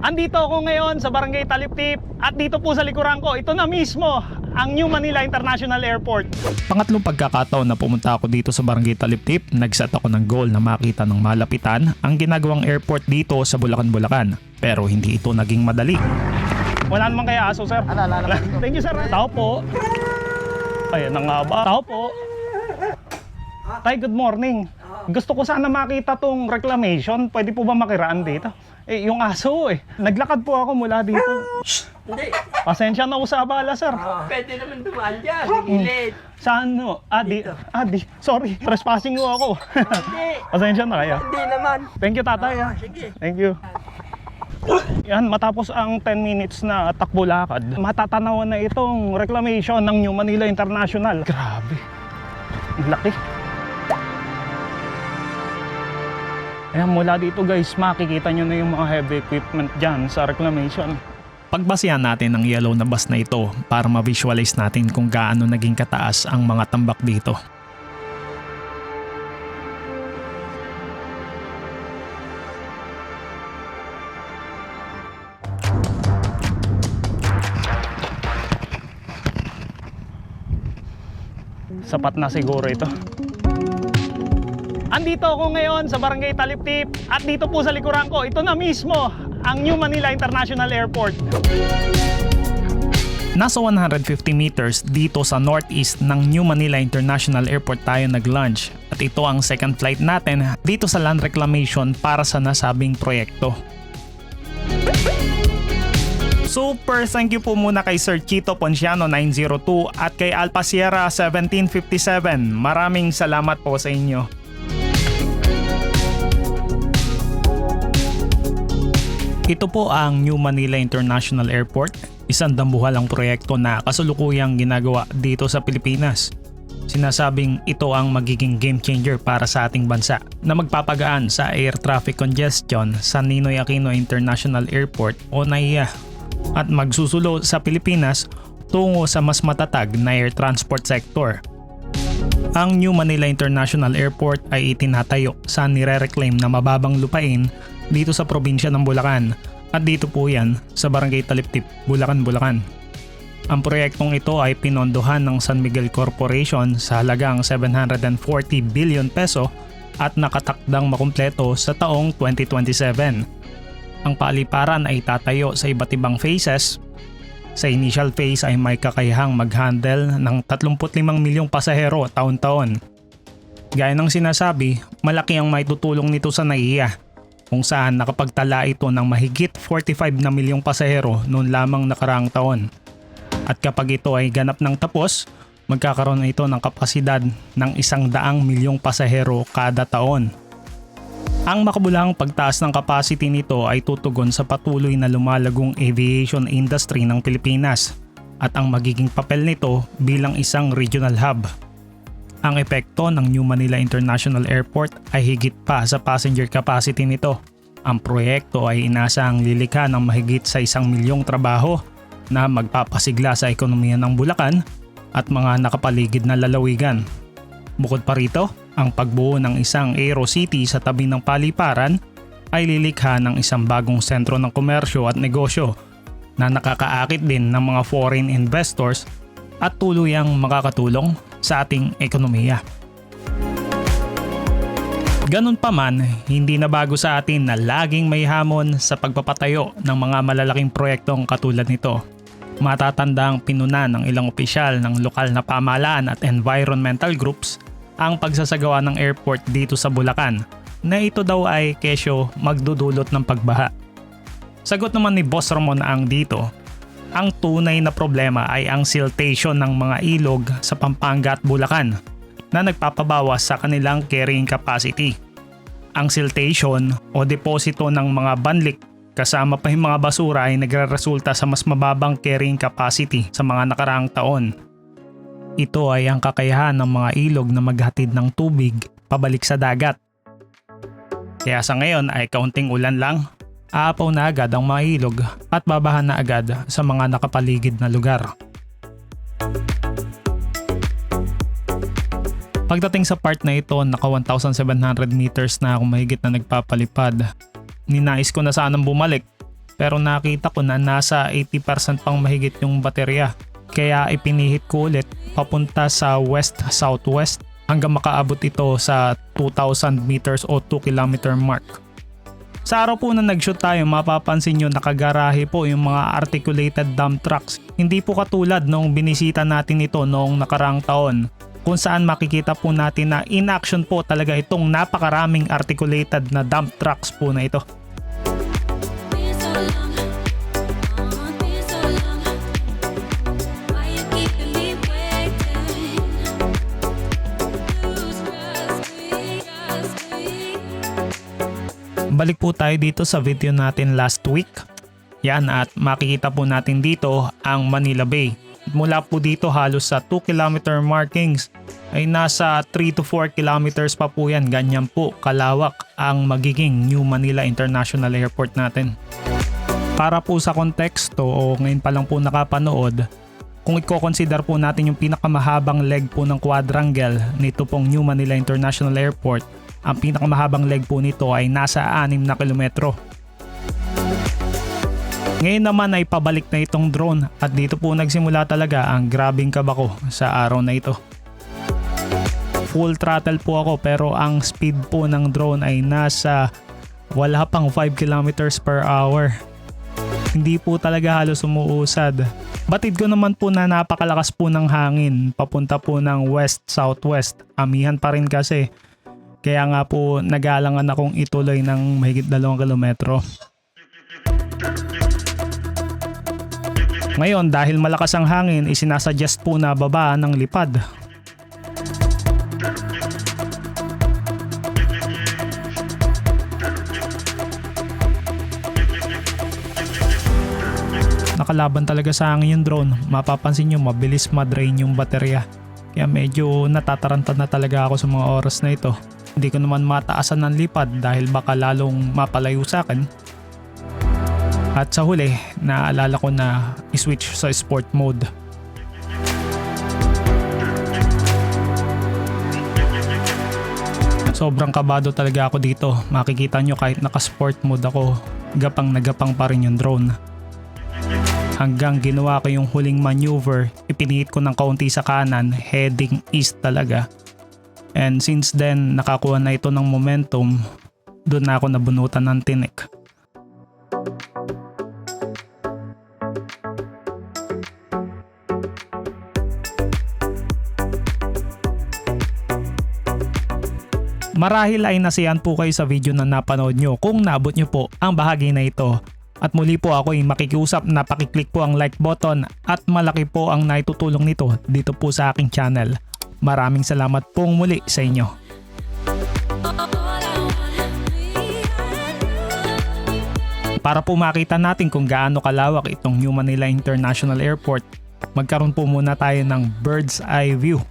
Andito ako ngayon sa Barangay Taliptip at dito po sa likuran ko, ito na mismo ang New Manila International Airport. Pangatlong pagkakataon na pumunta ako dito sa Barangay Taliptip, nagset ako ng goal na makita ng malapitan ang ginagawang airport dito sa Bulacan, Bulacan. Pero hindi ito naging madali. Wala naman kaya aso, sir. Ala, ala, ala. Thank you, sir. Tao po. Ayan na nga ba? Tao po. Tay, good morning. Gusto ko sana makita tong reclamation. Pwede po ba makiraan dito? Eh, yung aso eh. Naglakad po ako mula dito. Hindi. Pasensya na po sa abala, sir. Pwede naman dumaan dyan. Gilid. Saan no? Ah, di, ah, di. Sorry, trespassing ko ako. Hindi. Pasensya na kayo. Hindi naman. Thank you, tatay. ah. Sige. Thank you. Yan, matapos ang 10 minutes na takbo lakad, matatanawan na itong reclamation ng New Manila International. Grabe. Ang laki. Ayan, mula dito guys, makikita nyo na yung mga heavy equipment dyan sa reclamation. Pagbasihan natin ang yellow na bus na ito para ma-visualize natin kung gaano naging kataas ang mga tambak dito. Sapat na siguro ito. Andito ako ngayon sa Barangay Taliptip at dito po sa likuran ko, ito na mismo ang New Manila International Airport. Nasa 150 meters dito sa northeast ng New Manila International Airport tayo nag-launch at ito ang second flight natin dito sa land reclamation para sa nasabing proyekto. Super thank you po muna kay Sir Chito Ponciano 902 at kay Alpha Sierra 1757. Maraming salamat po sa inyo. Ito po ang New Manila International Airport, isang dambuhalang proyekto na kasulukuyang ginagawa dito sa Pilipinas. Sinasabing ito ang magiging game changer para sa ating bansa na magpapagaan sa air traffic congestion sa Ninoy Aquino International Airport o NAIA at magsusulo sa Pilipinas tungo sa mas matatag na air transport sector. Ang New Manila International Airport ay itinatayo sa nire-reclaim na mababang lupain dito sa probinsya ng Bulacan at dito po yan sa Barangay Taliptip, Bulacan, Bulacan. Ang proyektong ito ay pinondohan ng San Miguel Corporation sa halagang 740 billion peso at nakatakdang makumpleto sa taong 2027. Ang paliparan ay tatayo sa iba't ibang phases. Sa initial phase ay may kakayahang mag-handle ng 35 milyong pasahero taon-taon. Gaya ng sinasabi, malaki ang may tutulong nito sa NAIA kung saan nakapagtala ito ng mahigit 45 na milyong pasahero noon lamang nakaraang taon. At kapag ito ay ganap ng tapos, magkakaroon ito ng kapasidad ng isang daang milyong pasahero kada taon. Ang makabulang pagtaas ng capacity nito ay tutugon sa patuloy na lumalagong aviation industry ng Pilipinas at ang magiging papel nito bilang isang regional hub. Ang epekto ng New Manila International Airport ay higit pa sa passenger capacity nito. Ang proyekto ay inasang lilikha ng mahigit sa isang milyong trabaho na magpapasigla sa ekonomiya ng Bulacan at mga nakapaligid na lalawigan. Bukod pa rito, ang pagbuo ng isang Aero City sa tabi ng paliparan ay lilikha ng isang bagong sentro ng komersyo at negosyo na nakakaakit din ng mga foreign investors at tuluyang makakatulong sa ating ekonomiya. Ganun pa man, hindi na bago sa atin na laging may hamon sa pagpapatayo ng mga malalaking proyektong katulad nito. Matatanda ang pinuna ng ilang opisyal ng lokal na pamahalaan at environmental groups ang pagsasagawa ng airport dito sa Bulacan na ito daw ay kesyo magdudulot ng pagbaha. Sagot naman ni Boss Ramon ang dito, ang tunay na problema ay ang siltation ng mga ilog sa Pampanga at Bulacan na nagpapabawas sa kanilang carrying capacity. Ang siltation o deposito ng mga banlik kasama pa yung mga basura ay nagre-resulta sa mas mababang carrying capacity sa mga nakaraang taon. Ito ay ang kakayahan ng mga ilog na maghatid ng tubig pabalik sa dagat. Kaya sa ngayon ay kaunting ulan lang, aapaw na agad ang mga ilog at babahan na agad sa mga nakapaligid na lugar. Pagdating sa part na ito, naka 1,700 meters na ako mahigit na nagpapalipad. Ninais ko na sanang bumalik pero nakita ko na nasa 80% pang mahigit yung baterya. Kaya ipinihit ko ulit papunta sa west-southwest hanggang makaabot ito sa 2,000 meters o 2 kilometer mark. Sa araw po na nag-shoot tayo, mapapansin nyo nakagarahe po yung mga articulated dump trucks. Hindi po katulad noong binisita natin ito noong nakarang taon kung saan makikita po natin na in action po talaga itong napakaraming articulated na dump trucks po na ito. Balik po tayo dito sa video natin last week. Yan at makikita po natin dito ang Manila Bay. Mula po dito halos sa 2 kilometer markings ay nasa 3 to 4 kilometers pa po yan. Ganyan po kalawak ang magiging New Manila International Airport natin. Para po sa konteksto o ngayon pa lang po nakapanood, kung i-consider po natin yung pinakamahabang leg po ng quadrangle nito pong New Manila International Airport, ang pinakamahabang leg po nito ay nasa 6 na kilometro. Ngayon naman ay pabalik na itong drone at dito po nagsimula talaga ang grabing kabako sa araw na ito. Full throttle po ako pero ang speed po ng drone ay nasa wala pang 5 kilometers per hour. Hindi po talaga halos umuusad. Batid ko naman po na napakalakas po ng hangin papunta po ng west-southwest. Amihan pa rin kasi. Kaya nga po nagalangan akong ituloy ng mahigit 2 kilometro. Ngayon dahil malakas ang hangin, isinasuggest po na baba ng lipad. Nakalaban talaga sa hangin yung drone. Mapapansin nyo mabilis madrain yung baterya. Kaya medyo natataranta na talaga ako sa mga oras na ito. Hindi ko naman mataasan ng lipad dahil baka lalong mapalayo sa akin. At sa huli, naalala ko na i-switch sa sport mode. Sobrang kabado talaga ako dito. Makikita nyo kahit naka-sport mode ako, gapang nagapang pa rin yung drone. Hanggang ginawa ko yung huling maneuver, ipinihit ko ng kaunti sa kanan, heading east talaga. And since then, nakakuha na ito ng momentum, doon na ako nabunutan ng tinik. Marahil ay nasiyan po kayo sa video na napanood nyo kung naabot nyo po ang bahagi na ito. At muli po ako ay makikiusap na pakiclick po ang like button at malaki po ang naitutulong nito dito po sa aking channel. Maraming salamat pong muli sa inyo. Para po makita natin kung gaano kalawak itong New Manila International Airport, magkaroon po muna tayo ng bird's eye view